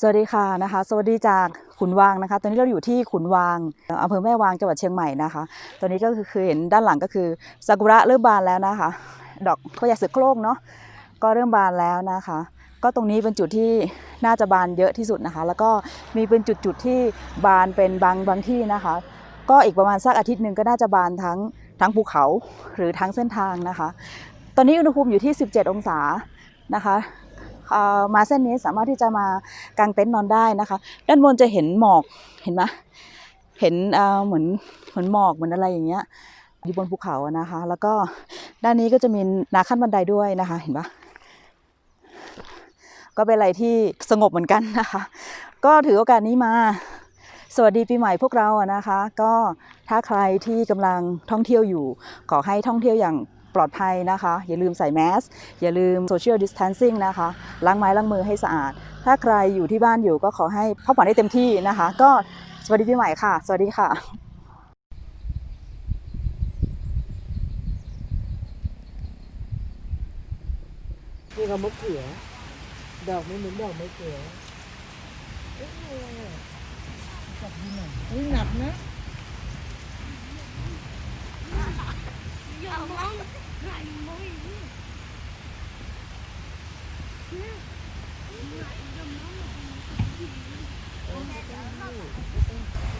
สวัสดีค่ะนะคะ สวัสดีจากขุนวางนะคะ ตอนนี้เราอยู่ที่ขุนวางอำเภอแม่วางจังหวัดเชียงใหม่นะคะ ตอนนี้ก็คือเห็นด้านหลังก็คือซากุระเริ่มบานแล้วนะคะ ดอกพญาเสือโคร่งเนาะก็เริ่มบานแล้วนะคะ ก็ตรงนี้เป็นจุดที่น่าจะบานเยอะที่สุดนะคะ แล้วก็มีเป็นจุดๆที่บานเป็นบางบางที่นะคะ ก็อีกประมาณสักอาทิตย์หนึ่งก็น่าจะบานทั้งทั้งภูเขาหรือทั้งเส้นทางนะคะ ตอนนี้อุณหภูมิอยู่ที่ 17 องศานะคะ มาเส้นนี้สามารถที่จะมากางเต็นท์นอนได้นะคะ ด้านบนจะเห็นหมอกเห็นไหมเห็นเหมือนเหมือนหมอกเหมือนอะไรอย่างเงี้ยอยู่บนภูเขาอะนะคะ แล้วก็ด้านนี้ก็จะมีนาขั้นบันไดด้วยนะคะ เห็นปะก็เป็นอะไรที่สงบเหมือนกันนะคะ ก็ถือโอกาสนี้มาสวัสดีปีใหม่พวกเราอะนะคะ ก็ถ้าใครที่กำลังท่องเที่ยวอยู่ ขอให้ท่องเที่ยวอย่าง ปลอดภัยนะคะ อย่าลืมใส่แมส อย่าลืม social distancing นะคะ ล้างไม้ล้างมือให้สะอาด ถ้าใครอยู่ที่บ้านอยู่ก็ขอให้พักผ่อนให้เต็มที่นะคะ ก็สวัสดีปีใหม่ค่ะ สวัสดีค่ะนี่ก็มะเขือ ดอกไม่เหมือนดอกมะเขือเอ๊ะอะไรอะจับดูหน่อยอุ้ ยหนักนะ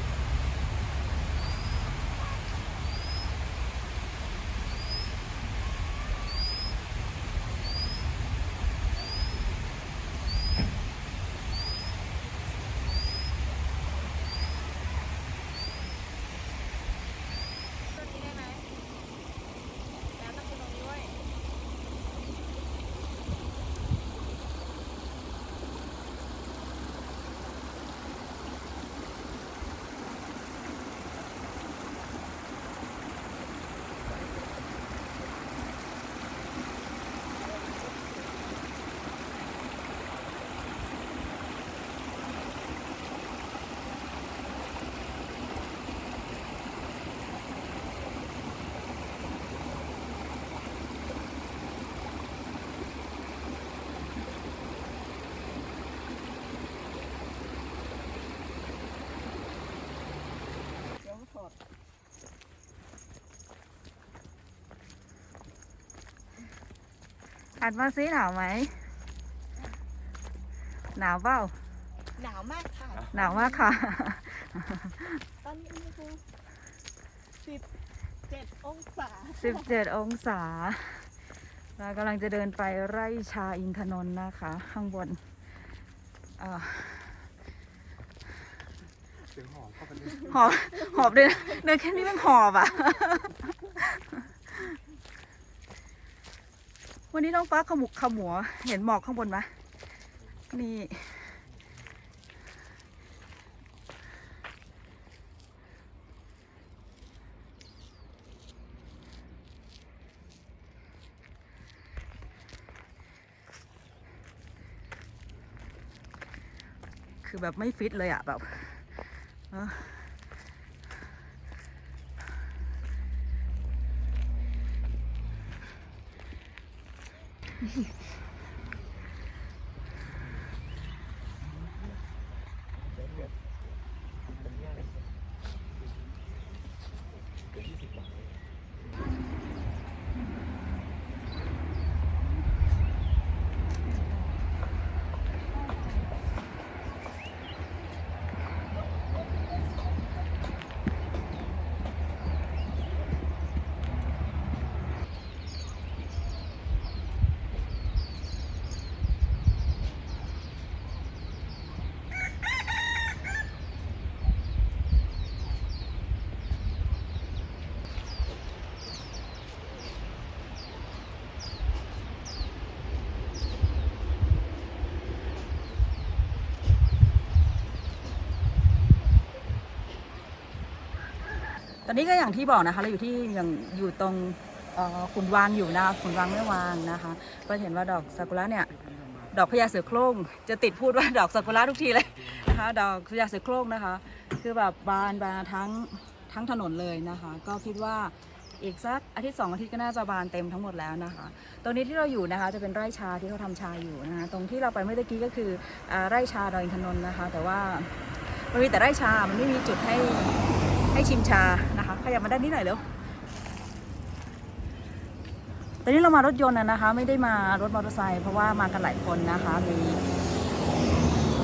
อัดมาซิหนาวไหม หนาวเปล่า หนาวมากค่ะหนาวมากค่ะ ตอนนี้อุณหภูมิสิบเจ็ดองศา17องศา เรากำลังจะเดินไปไร่ชาอินทนนท์นะคะ ข้างบนเอ่อเสียงหอมเข้าไปเลย หอบหอบเลยนะเดินแค่นี้มันหอบอะ วันนี้น้องฟ้าขมุกขมัว เห็นหมอกข้างบนไหมนี่คือแบบไม่ฟิตเลยอะแบบ 嗯 哼 นนี้ก็อย่างที่บอกนะคะ เราอยู่ที่อย่างอยู่ตรงขุนวางอยู่นะขุนวางไม่วางนะคะ ก็เห็นว่าดอกซากุระเนี่ยดอกพญาเสือโคร่งจะติดพูดว่าดอกซากุระทุกทีเลยนะคะดอกพญาเสือโคร่งนะคะ คือแบบบานบานทั้งทั้งถนนเลยนะคะ ก็คิดว่าอีกสักอาทิตย์สองอาทิตย์ก็น่าจะบานเต็มทั้งหมดแล้วนะคะ ตรงนี้ที่เราอยู่นะคะจะเป็นไร่ชาที่เขาทำชาอยู่นะคะ ตรงที่เราไปเมื่อกี้ก็คืออไร่ชาดอยอินทนนท์นะคะ แต่ว่ามันมีแต่ไร่ชา มันไม่มีจุดให้ ให้ชิมชานะคะขยับมาด้านนี้หน่อยเร็วตอนนี้เรามารถยนต์นะคะ ไม่ได้มารถมอเตอร์ไซค์เพราะว่ามากันหลายคนนะคะ มี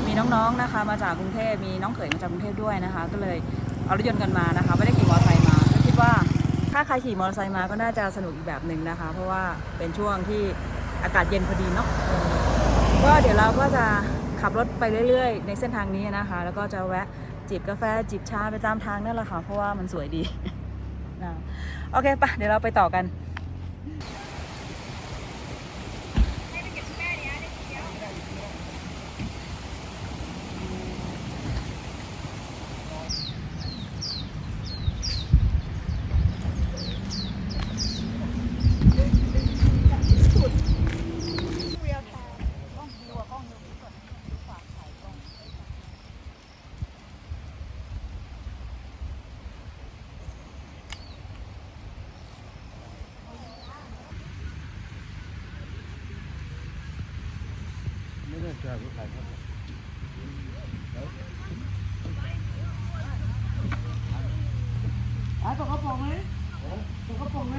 มีน้องๆนะคะ มาจากกรุงเทพมีน้องเขยมาจากกรุงเทพด้วยนะคะ ก็เลยเอารถยนต์กันมานะคะ ไม่ได้ขี่มอเตอร์ไซค์มาคิดว่าถ้าใครขี่มอเตอร์ไซค์มาก็น่าจะสนุกอีกแบบหนึ่งนะคะ เพราะว่าเป็นช่วงที่อากาศเย็นพอดีเนาะก็เดี๋ยวเราก็จะขับรถไปเรื่อย ๆ ในเส้นทางนี้นะคะ แล้วก็จะแวะ จิบกาแฟจิบชาไปตามทางนั่นแหละค่ะ เพราะว่ามันสวยดีนะโอเคปะเดี๋ยวเราไปต่อกัน ไม่ได้เจอผู้ชายครับอะตกกระป๋องไหมตกกระป๋องไหม